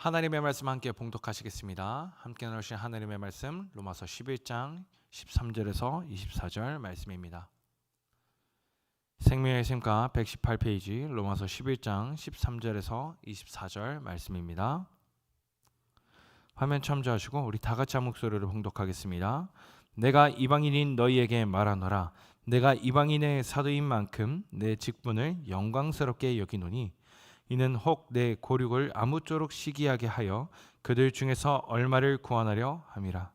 하나님의 말씀 함께 봉독하시겠습니다. 함께 나누신 하나님의 말씀 로마서 11장 13절에서 24절 말씀입니다. 생명의 샘가 118페이지 로마서 11장 13절에서 24절 말씀입니다. 화면 참조하시고 우리 다 같이 한 목소리로 봉독하겠습니다. 내가 이방인인 너희에게 말하노라 내가 이방인의 사도인 만큼 내 직분을 영광스럽게 여기노니 이는 혹 내 고륙을 아무쪼록 시기하게 하여 그들 중에서 얼마를 구원하려 함이라.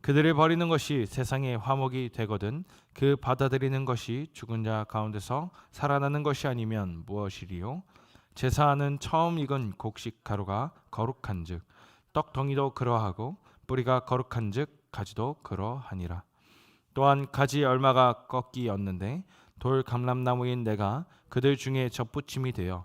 그들을 버리는 것이 세상의 화목이 되거든 그 받아들이는 것이 죽은 자 가운데서 살아나는 것이 아니면 무엇이리요? 제사하는 처음 익은 곡식 가루가 거룩한즉 떡덩이도 그러하고 뿌리가 거룩한즉 가지도 그러하니라. 또한 가지 얼마가 꺾이었는데 돌 감람나무인 내가 그들 중에 접붙임이 되어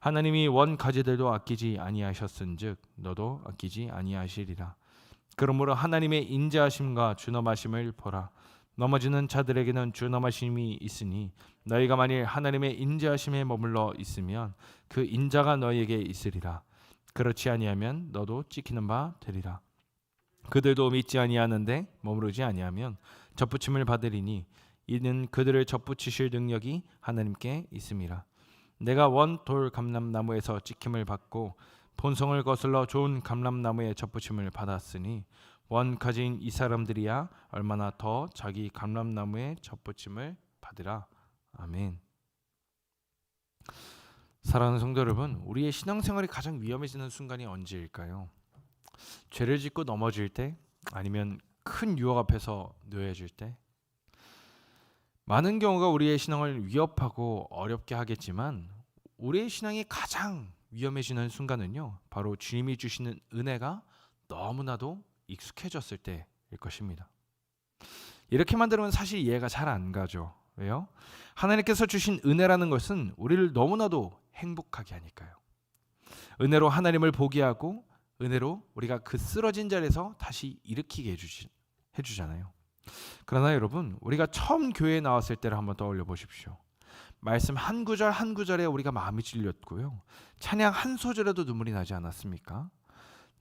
하나님이 원 가지들도 아끼지 아니하셨은즉 너도 아끼지 아니하시리라. 그러므로 하나님의 인자하심과 준엄하심을 보라. 넘어지는 자들에게는 준엄하심이 있으니 너희가 만일 하나님의 인자하심에 머물러 있으면 그 인자가 너희에게 있으리라. 그렇지 아니하면 너도 찍히는 바 되리라. 그들도 믿지 아니하는데 머무르지 아니하면 접붙임을 받으리니 이는 그들을 접붙이실 능력이 하나님께 있음이라. 내가 원돌 감람나무에서 찍힘을 받고 본성을 거슬러 좋은 감람나무에 접붙임을 받았으니 원 가진 이 사람들이야 얼마나 더 자기 감람나무에 접붙임을 받으라 아멘. 사랑하는 성도 여러분, 우리의 신앙생활이 가장 위험해지는 순간이 언제일까요? 죄를 짓고 넘어질 때, 아니면 큰 유혹 앞에서 놓여질 때, 많은 경우가 우리의 신앙을 위협하고 어렵게 하겠지만 우리의 신앙이 가장 위험해지는 순간은요. 바로 주님이 주시는 은혜가 너무나도 익숙해졌을 때일 것입니다. 이렇게 만들면 사실 이해가 잘 안 가죠. 왜요? 하나님께서 주신 은혜라는 것은 우리를 너무나도 행복하게 하니까요. 은혜로 하나님을 보게 하고 은혜로 우리가 그 쓰러진 자리에서 다시 일으키게 해주지, 해주잖아요. 그러나 여러분, 우리가 처음 교회에 나왔을 때를 한번 떠올려 보십시오. 말씀 한 구절 한 구절에 우리가 마음이 찔렸고요. 찬양 한 소절에도 눈물이 나지 않았습니까?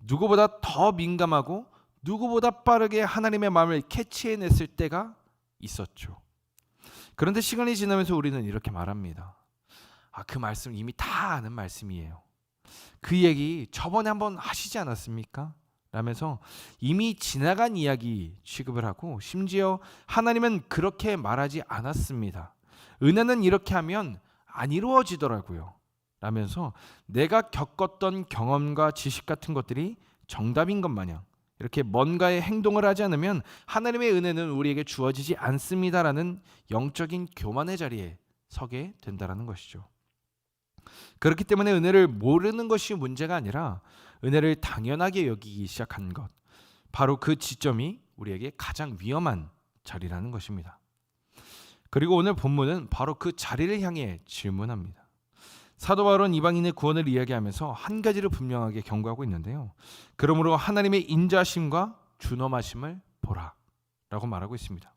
누구보다 더 민감하고 누구보다 빠르게 하나님의 마음을 캐치해냈을 때가 있었죠. 그런데 시간이 지나면서 우리는 이렇게 말합니다. 아, 그 말씀 이미 다 아는 말씀이에요. 그 얘기 저번에 한번 하시지 않았습니까? 라면서 이미 지나간 이야기 취급을 하고 심지어 하나님은 그렇게 말하지 않았습니다. 은혜는 이렇게 하면 안 이루어지더라고요. 라면서 내가 겪었던 경험과 지식 같은 것들이 정답인 것 마냥 이렇게 뭔가의 행동을 하지 않으면 하나님의 은혜는 우리에게 주어지지 않습니다라는 영적인 교만의 자리에 서게 된다라는 것이죠. 그렇기 때문에 은혜를 모르는 것이 문제가 아니라 은혜를 당연하게 여기기 시작한 것. 바로 그 지점이 우리에게 가장 위험한 자리라는 것입니다. 그리고 오늘 본문은 바로 그 자리를 향해 질문합니다. 사도 바울은 이방인의 구원을 이야기하면서 한 가지를 분명하게 경고하고 있는데요. 그러므로 하나님의 인자심과 준엄하심을 보라라고 말하고 있습니다.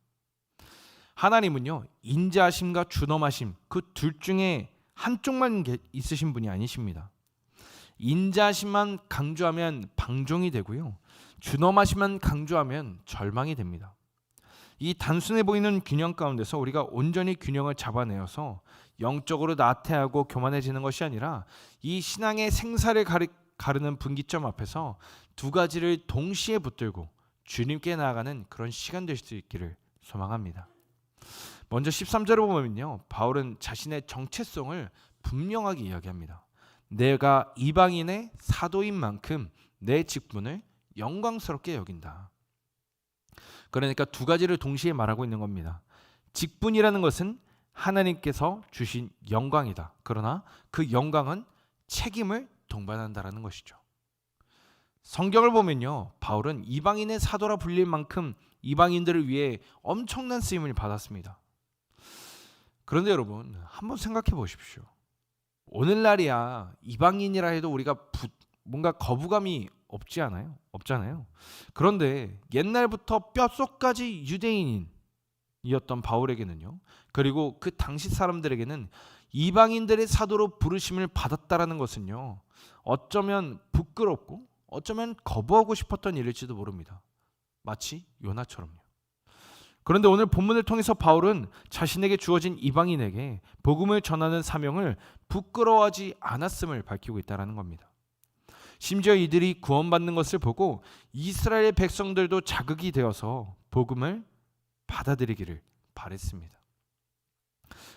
하나님은요 인자심과 준엄하심 그 둘 중에 한쪽만 있으신 분이 아니십니다. 인자심만 강조하면 방종이 되고요. 준엄하심만 강조하면 절망이 됩니다. 이 단순해 보이는 균형 가운데서 우리가 온전히 균형을 잡아내어서 영적으로 나태하고 교만해지는 것이 아니라 이 신앙의 생사를 가르, 가르는 분기점 앞에서 두 가지를 동시에 붙들고 주님께 나아가는 그런 시간 될 수 있기를 소망합니다. 먼저 13절을 보면요. 바울은 자신의 정체성을 분명하게 이야기합니다. 내가 이방인의 사도인 만큼 내 직분을 영광스럽게 여긴다. 그러니까 두 가지를 동시에 말하고 있는 겁니다. 직분이라는 것은 하나님께서 주신 영광이다. 그러나 그 영광은 책임을 동반한다라는 것이죠. 성경을 보면요. 바울은 이방인의 사도라 불릴 만큼 이방인들을 위해 엄청난 쓰임을 받았습니다. 그런데 여러분, 한번 생각해 보십시오. 오늘날이야 이방인이라 해도 우리가 부, 뭔가 거부감이 없지 않아요? 없잖아요. 그런데 옛날부터 뼛속까지 유대인이었던 바울에게는요. 그리고 그 당시 사람들에게는 이방인들의 사도로 부르심을 받았다라는 것은요. 어쩌면 부끄럽고 어쩌면 거부하고 싶었던 일일지도 모릅니다. 마치 요나처럼요. 그런데 오늘 본문을 통해서 바울은 자신에게 주어진 이방인에게 복음을 전하는 사명을 부끄러워하지 않았음을 밝히고 있다라는 겁니다. 심지어 이들이 구원받는 것을 보고 이스라엘 백성들도 자극이 되어서 복음을 받아들이기를 바랬습니다.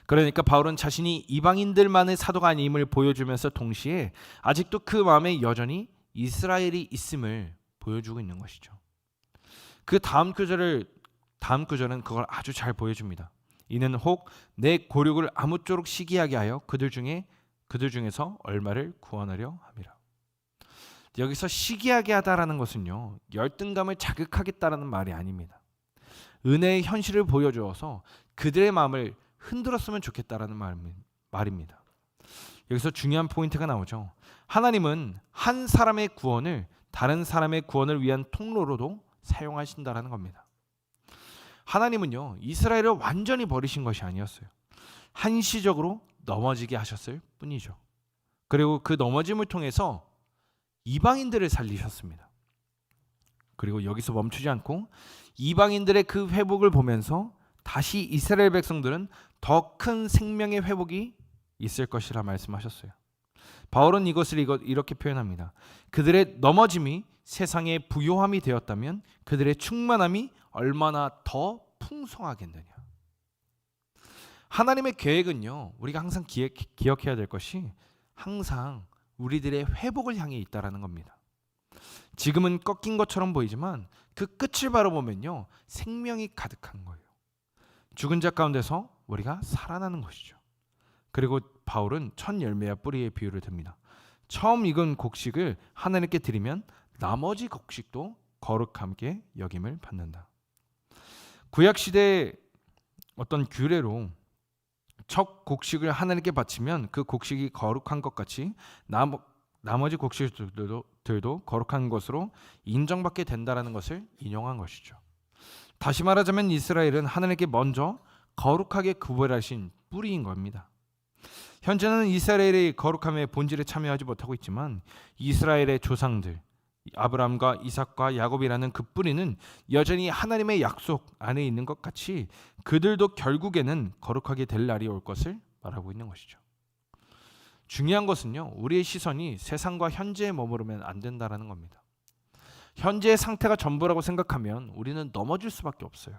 그러니까 바울은 자신이 이방인들만의 사도가 아님을 보여주면서 동시에 아직도 그 마음에 여전히 이스라엘이 있음을 보여주고 있는 것이죠. 그 다음 구절을 다음 구절은 그걸 아주 잘 보여줍니다. 이는 혹 내 고륙을 아무쪼록 시기하게 하여 그들 중에 그들 중에서 얼마를 구원하려 함이라. 여기서 시기하게 하다라는 것은요 열등감을 자극하겠다라는 말이 아닙니다. 은혜의 현실을 보여주어서 그들의 마음을 흔들었으면 좋겠다라는 말, 말입니다. 여기서 중요한 포인트가 나오죠. 하나님은 한 사람의 구원을 다른 사람의 구원을 위한 통로로도 사용하신다라는 겁니다. 하나님은요 이스라엘을 완전히 버리신 것이 아니었어요. 한시적으로 넘어지게 하셨을 뿐이죠. 그리고 그 넘어짐을 통해서 이방인들을 살리셨습니다. 그리고 여기서 멈추지 않고 이방인들의 그 회복을 보면서 다시 이스라엘 백성들은 더 큰 생명의 회복이 있을 것이라 말씀하셨어요. 바울은 이것을 이렇게 표현합니다. 그들의 넘어짐이 세상의 부요함이 되었다면 그들의 충만함이 얼마나 더 풍성하겠느냐. 하나님의 계획은요. 우리가 항상 기획, 기억해야 될 것이 항상 우리들의 회복을 향해 있다라는 겁니다. 지금은 꺾인 것처럼 보이지만 그 끝을 바라보면요. 생명이 가득한 거예요. 죽은 자 가운데서 우리가 살아나는 것이죠. 그리고 바울은 첫 열매와 뿌리의 비유를 듭니다. 처음 익은 곡식을 하나님께 드리면 나머지 곡식도 거룩함께 여김을 받는다. 구약 시대 어떤 규례로 첫 곡식을 하나님께 바치면 그 곡식이 거룩한 것 같이 나머, 나머지 곡식들도 들도 거룩한 것으로 인정받게 된다라는 것을 인용한 것이죠. 다시 말하자면 이스라엘은 하나님께 먼저 거룩하게 구별하신 뿌리인 겁니다. 현재는 이스라엘의 거룩함의 본질에 참여하지 못하고 있지만 이스라엘의 조상들 아브라함과 이삭과 야곱이라는 그 뿌리는 여전히 하나님의 약속 안에 있는 것 같이 그들도 결국에는 거룩하게 될 날이 올 것을 말하고 있는 것이죠. 중요한 것은요. 우리의 시선이 세상과 현재에 머무르면 안 된다라는 겁니다. 현재의 상태가 전부라고 생각하면 우리는 넘어질 수밖에 없어요.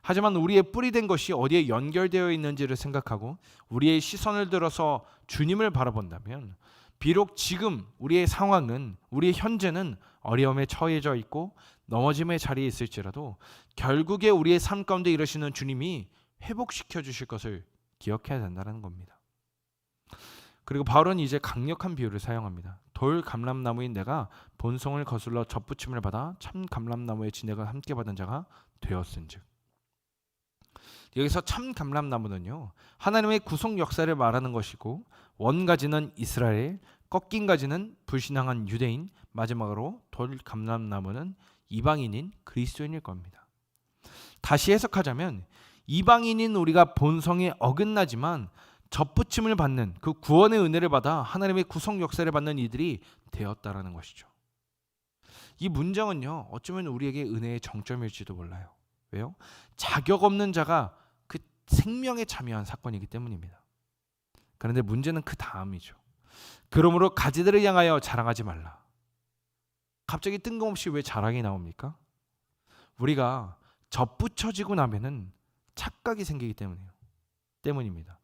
하지만 우리의 뿌리 된 것이 어디에 연결되어 있는지를 생각하고 우리의 시선을 들어서 주님을 바라본다면 비록 지금 우리의 상황은 우리의 현재는 어려움에 처해져 있고 넘어짐의 자리에 있을지라도 결국에 우리의 삶 가운데 이르시는 주님이 회복시켜 주실 것을 기억해야 된다는 겁니다. 그리고 바울은 이제 강력한 비유를 사용합니다. 돌 감람나무인 내가 본성을 거슬러 접붙임을 받아 참 감람나무의 진액을 함께 받은 자가 되었은즉. 여기서 참 감람나무는요 하나님의 구속 역사를 말하는 것이고 원가지는 이스라엘, 꺾인 가지는 불신앙한 유대인, 마지막으로 돌 감람나무는 이방인인 그리스도인일 겁니다. 다시 해석하자면 이방인인 우리가 본성에 어긋나지만 접붙임을 받는 그 구원의 은혜를 받아 하나님의 구속 역사를 받는 이들이 되었다라는 것이죠. 이 문장은요 어쩌면 우리에게 은혜의 정점일지도 몰라요. 왜요? 자격 없는 자가 그 생명에 참여한 사건이기 때문입니다. 그런데 문제는 그 다음이죠. 그러므로 가지들을 향하여 자랑하지 말라. 갑자기 뜬금없이 왜 자랑이 나옵니까? 우리가 접붙여지고 나면은 착각이 생기기 때문이에요. 때문입니다.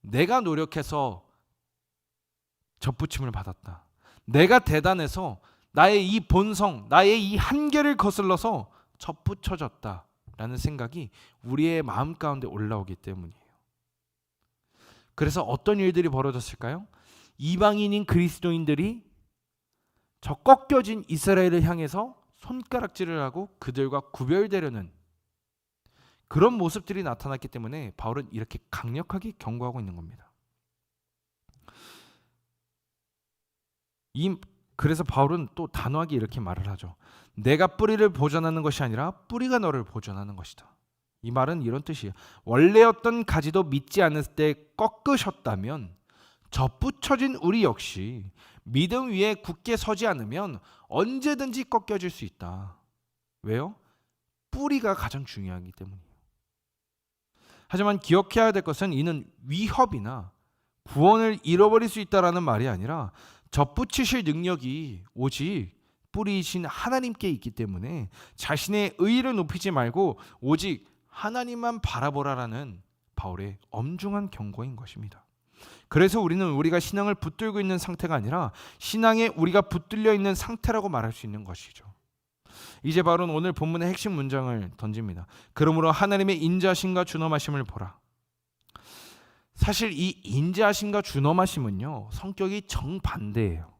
내가 노력해서 접붙임을 받았다. 내가 대단해서 나의 이 본성, 나의 이 한계를 거슬러서 접붙여졌다라는 생각이 우리의 마음 가운데 올라오기 때문이에요. 그래서 어떤 일들이 벌어졌을까요? 이방인인 그리스도인들이 저 꺾여진 이스라엘을 향해서 손가락질을 하고 그들과 구별되려는 그런 모습들이 나타났기 때문에 바울은 이렇게 강력하게 경고하고 있는 겁니다. 이 그래서 바울은 또 단호하게 이렇게 말을 하죠. 내가 뿌리를 보존하는 것이 아니라 뿌리가 너를 보존하는 것이다. 이 말은 이런 뜻이에요. 원래였던 가지도 믿지 않을 때 꺾으셨다면 접붙여진 우리 역시 믿음 위에 굳게 서지 않으면 언제든지 꺾여질 수 있다. 왜요? 뿌리가 가장 중요하기 때문이에요. 하지만 기억해야 될 것은 이는 위협이나 구원을 잃어버릴 수 있다라는 말이 아니라 접붙이실 능력이 오직 뿌리이신 하나님께 있기 때문에 자신의 의의를 높이지 말고 오직 하나님만 바라보라라는 바울의 엄중한 경고인 것입니다. 그래서 우리는 우리가 신앙을 붙들고 있는 상태가 아니라 신앙에 우리가 붙들려 있는 상태라고 말할 수 있는 것이죠. 이제 바로 오늘 본문의 핵심 문장을 던집니다. 그러므로 하나님의 인자심과 준엄하심을 보라. 사실 이 인자하심과 준엄하심은요 성격이 정반대예요.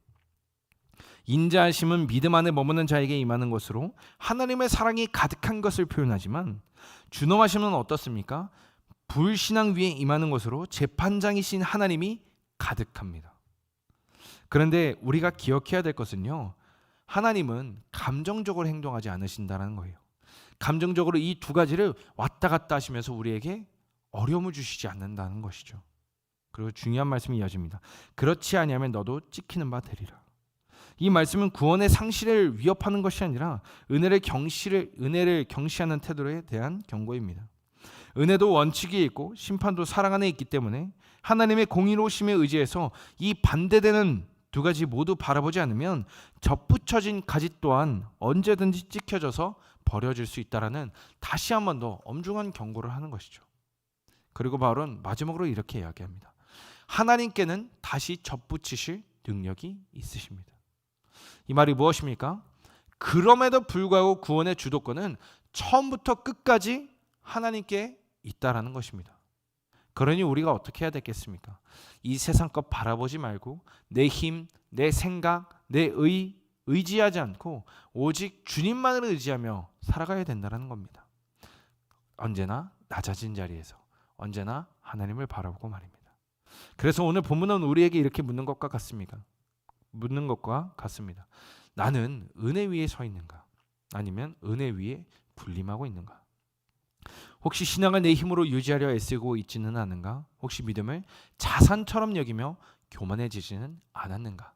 인자하심은 믿음 안에 머무는 자에게 임하는 것으로 하나님의 사랑이 가득한 것을 표현하지만 준엄하심은 어떻습니까? 불신앙 위에 임하는 것으로 재판장이신 하나님이 가득합니다. 그런데 우리가 기억해야 될 것은요. 하나님은 감정적으로 행동하지 않으신다는 거예요. 감정적으로 이 두 가지를 왔다 갔다 하시면서 우리에게 어려움을 주시지 않는다는 것이죠. 그리고 중요한 말씀이 이어집니다. 그렇지 아니하면 너도 찍히는 바 되리라. 이 말씀은 구원의 상실을 위협하는 것이 아니라 은혜를 경시를 은혜를 경시하는 태도에 대한 경고입니다. 은혜도 원칙이 있고 심판도 사랑 안에 있기 때문에 하나님의 공의로우심에 의지해서 이 반대되는 두 가지 모두 바라보지 않으면 접붙여진 가지 또한 언제든지 찍혀져서 버려질 수 있다라는 다시 한 번 더 엄중한 경고를 하는 것이죠. 그리고 바울은 마지막으로 이렇게 이야기합니다. 하나님께는 다시 접붙이실 능력이 있으십니다. 이 말이 무엇입니까? 그럼에도 불구하고 구원의 주도권은 처음부터 끝까지 하나님께 있다라는 것입니다. 그러니 우리가 어떻게 해야 되겠습니까? 이 세상 것 바라보지 말고 내 힘, 내 생각, 내 의, 의지하지 않고 오직 주님만을 의지하며 살아가야 된다는 겁니다. 언제나 낮아진 자리에서 언제나 하나님을 바라보고 말입니다. 그래서 오늘 본문은 우리에게 이렇게 묻는 것과 같습니까? 묻는 것과 같습니다. 나는 은혜 위에 서 있는가? 아니면 은혜 위에 군림하고 있는가? 혹시 신앙을 내 힘으로 유지하려 애쓰고 있지는 않은가? 혹시 믿음을 자산처럼 여기며 교만해지지는 않았는가?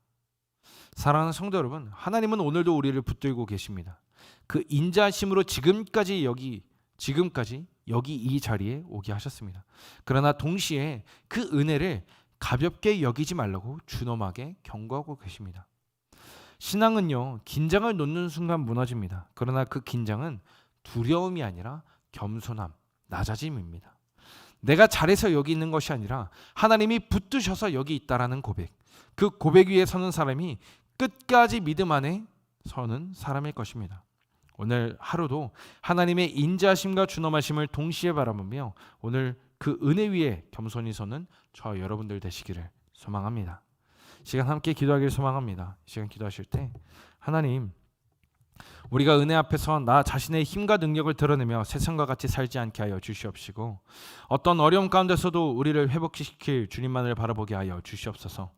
사랑하는 성도 여러분, 하나님은 오늘도 우리를 붙들고 계십니다. 그 인자심으로 지금까지 여기 지금까지 여기 이 자리에 오게 하셨습니다. 그러나 동시에 그 은혜를 가볍게 여기지 말라고 준엄하게 경고하고 계십니다. 신앙은요, 긴장을 놓는 순간 무너집니다. 그러나 그 긴장은 두려움이 아니라 겸손함, 낮아짐입니다. 내가 잘해서 여기 있는 것이 아니라 하나님이 붙드셔서 여기 있다라는 고백. 그 고백 위에 서는 사람이 끝까지 믿음 안에 서는 사람일 것입니다. 오늘 하루도 하나님의 인자심과 준엄하심을 동시에 바라보며 오늘 그 은혜 위에 겸손히 서는 저 여러분들 되시기를 소망합니다. 시간 함께 기도하기를 소망합니다. 시간 기도하실 때 하나님 우리가 은혜 앞에서 나 자신의 힘과 능력을 드러내며 세상과 같이 살지 않게 하여 주시옵시고 어떤 어려움 가운데서도 우리를 회복시킬 주님만을 바라보게 하여 주시옵소서.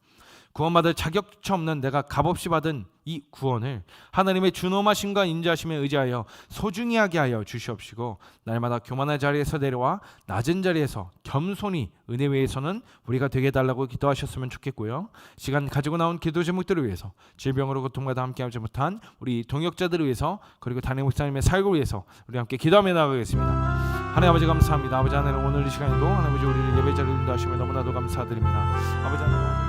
구원받을 자격조차 없는 내가 값없이 받은 이 구원을 하나님의 준엄하심과 인자하심에 의지하여 소중히 하게 하여 주시옵시고 날마다 교만의 자리에서 내려와 낮은 자리에서 겸손히 은혜 위에서는 우리가 되게 해달라고 기도하셨으면 좋겠고요. 시간 가지고 나온 기도 제목들을 위해서 질병으로 고통받아 함께하지 못한 우리 동역자들을 위해서 그리고 담임 목사님의 살고 위해서 우리 함께 기도하며 나가겠습니다. 하나님 아버지 감사합니다. 아버지 하나님 오늘 이 시간에도 하나님 아버지 우리를 예배 자리로 인도하시며 너무나도 감사드립니다. 아버지 하나님